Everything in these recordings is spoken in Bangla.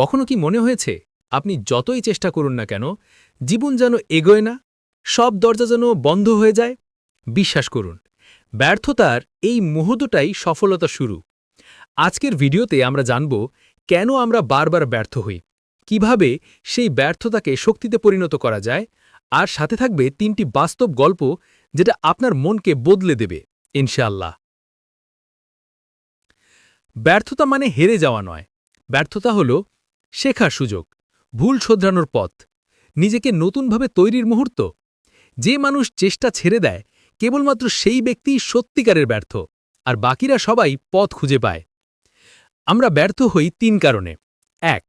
কখনো কি মনে হয়েছে, আপনি যতই চেষ্টা করুন না কেন, জীবন যেন এগোয় না, সব দরজা যেন বন্ধ হয়ে যায়? বিশ্বাস করুন, ব্যর্থতার এই মুহূর্তটাই সফলতা শুরু। আজকের ভিডিওতে আমরা জানব, কেন আমরা বারবার ব্যর্থ হই? কীভাবে সেই ব্যর্থতাকে শক্তিতে পরিণত করা যায়? আর সাথে থাকবে তিনটি বাস্তব গল্প যেটা আপনার মনকে বদলে দেবে, ইনশাআল্লাহ। ব্যর্থতা মানে হেরে যাওয়া নয়। ব্যর্থতা হল শেখার সুযোগ, ভুল শোধরানোর পথ, নিজেকে নতুনভাবে তৈরির মুহূর্ত। যে মানুষ চেষ্টা ছেড়ে দেয়, কেবলমাত্র সেই ব্যক্তি সত্যিকারের ব্যর্থ, আর বাকিরা সবাই পথ খুঁজে পায়। আমরা ব্যর্থ হই তিন কারণে। এক,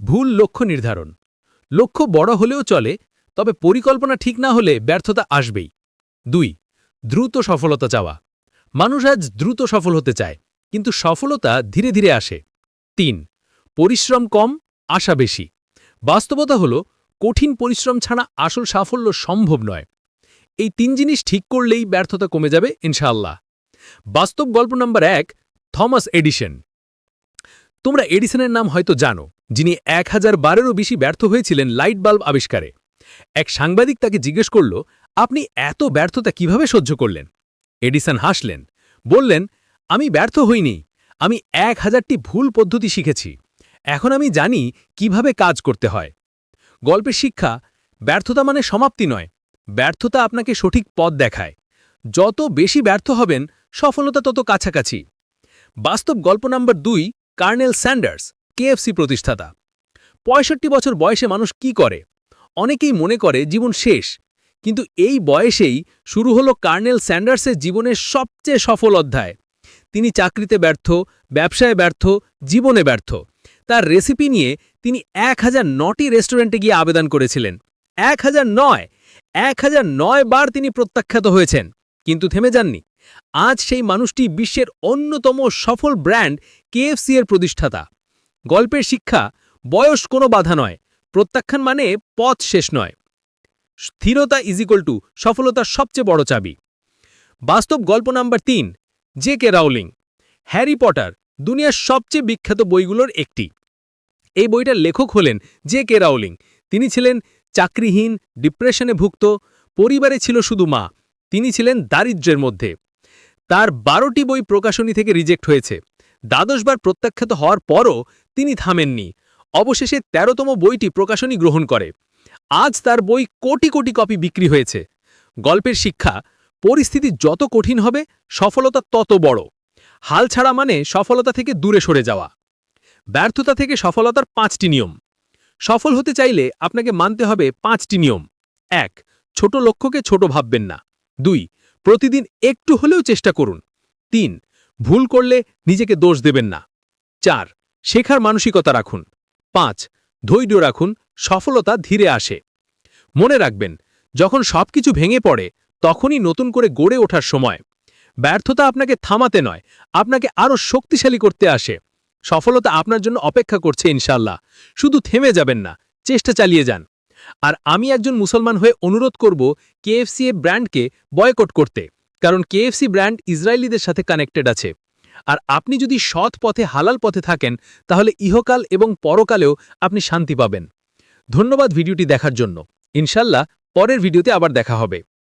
ভুল লক্ষ্য নির্ধারণ। লক্ষ্য বড় হলেও চলে, তবে পরিকল্পনা ঠিক না হলে ব্যর্থতা আসবেই। দুই, দ্রুত সফলতা চাওয়া। মানুষ আজ দ্রুত সফল হতে চায়, কিন্তু সফলতা ধীরে ধীরে আসে। তিন, পরিশ্রম কম আশা বেশি। বাস্তবতা হল, কঠিন পরিশ্রম ছাড়া আসল সাফল্য সম্ভব নয়। এই তিন জিনিস ঠিক করলেই ব্যর্থতা কমে যাবে, ইনশাআল্লাহ। বাস্তব গল্প নম্বর এক, থমাস এডিসন। তোমরা এডিসনের নাম হয়তো জানো, যিনি এক হাজার বারেরও বেশি ব্যর্থ হয়েছিলেন লাইট বাল্ব আবিষ্কারে। এক সাংবাদিক তাকে জিজ্ঞেস করল, আপনি এত ব্যর্থতা কীভাবে সহ্য করলেন? এডিসন হাসলেন, বললেন, আমি ব্যর্থ হইনি। আমি এক হাজারটি ভুল পদ্ধতি শিখেছি। এখন আমি জানি কীভাবে কাজ করতে হয়। গল্পের শিক্ষা, ব্যর্থতা মানে সমাপ্তি নয়, ব্যর্থতা আপনাকে সঠিক পথ দেখায়। যত বেশি ব্যর্থ হবেন, সফলতা তত কাছাকাছি। বাস্তব গল্প নাম্বার দুই, কার্নেল স্যান্ডার্স, কেএফসি প্রতিষ্ঠাতা। পঁয়ষট্টি বছর বয়সে মানুষ কি করে? অনেকেই মনে করে জীবন শেষ, কিন্তু এই বয়সেই শুরু হলো কার্নেল স্যান্ডার্সের জীবনের সবচেয়ে সফল অধ্যায়। তিনি চাকরিতে ব্যর্থ, ব্যবসায় ব্যর্থ, জীবনে ব্যর্থ। তার রেসিপি নিয়ে তিনি এক হাজার নটি রেস্টুরেন্টে গিয়ে আবেদন করেছিলেন। এক হাজার নয়, এক হাজার নয় বার তিনি প্রত্যাখ্যাত হয়েছেন, কিন্তু থেমে যাননি। আজ সেই মানুষটি বিশ্বের অন্যতম সফল ব্র্যান্ড কেএফসি এর প্রতিষ্ঠাতা। গল্পের শিক্ষা, বয়স কোনো বাধা নয়, প্রত্যাখ্যান মানে পথ শেষ নয়। স্থিরতা ইজিকল টু সফলতার সবচেয়ে বড় চাবি। বাস্তব গল্প নাম্বার তিন J K Rowling Harry Potter দুনিয়ার সবচেয়ে বিখ্যাত বইগুলোর একটি। এই বইটার লেখক হলেন জে কে রাউলিং। তিনি ছিলেন চাকরিহীন, ডিপ্রেশনে ভুক্ত, পরিবারে ছিল শুধু মা। তিনি ছিলেন দারিদ্র্যের মধ্যে। তার বারোটি বই প্রকাশনী থেকে রিজেক্ট হয়েছে। দ্বাদশবার প্রত্যাখ্যাত হওয়ার পরও তিনি থামেননি। অবশেষে তেরোতম বইটি প্রকাশনী গ্রহণ করে। আজ তার বই কোটি কোটি কপি বিক্রি হয়েছে। গল্পের শিক্ষা, পরিস্থিতি যত কঠিন হবে, সফলতা তত বড়। হাল ছাড়া মানে সফলতা থেকে দূরে সরে যাওয়া। ব্যর্থতা থেকে সফলতার পাঁচটি নিয়ম। সফল হতে চাইলে আপনাকে মানতে হবে পাঁচটি নিয়ম। এক, ছোট লক্ষ্যকে ছোট ভাববেন না। দুই, প্রতিদিন একটু হলেও চেষ্টা করুন। তিন, ভুল করলে নিজেকে দোষ দেবেন না। চার, শেখার মানসিকতা রাখুন। পাঁচ, ধৈর্য রাখুন, সফলতা ধীরে আসে। মনে রাখবেন, যখন সবকিছু ভেঙে পড়ে, তখনই নতুন করে গড়ে ওঠার সময়। ব্যর্থতা আপনাকে থামাতে নয়, আপনাকে আরও শক্তিশালী করতে আসে। সফলতা আপনার জন্য অপেক্ষা করছে ইনশাল্লাহ শুধু থেমে যাবেন না, চেষ্টা চালিয়ে যান। আর আমি একজন মুসলমান হয়ে অনুরোধ করব কেএফসি এ ব্র্যান্ডকে বয়কট করতে, কারণ কেএফসি ব্র্যান্ড ইসরায়েলিদের সাথে কানেক্টেড আছে। আর আপনি যদি সৎ পথে, হালাল পথে থাকেন, তাহলে ইহকাল এবং পরকালেও আপনি শান্তি পাবেন। ধন্যবাদ ভিডিওটি দেখার জন্য। ইনশাল্লাহ পরের ভিডিওতে আবার দেখা হবে।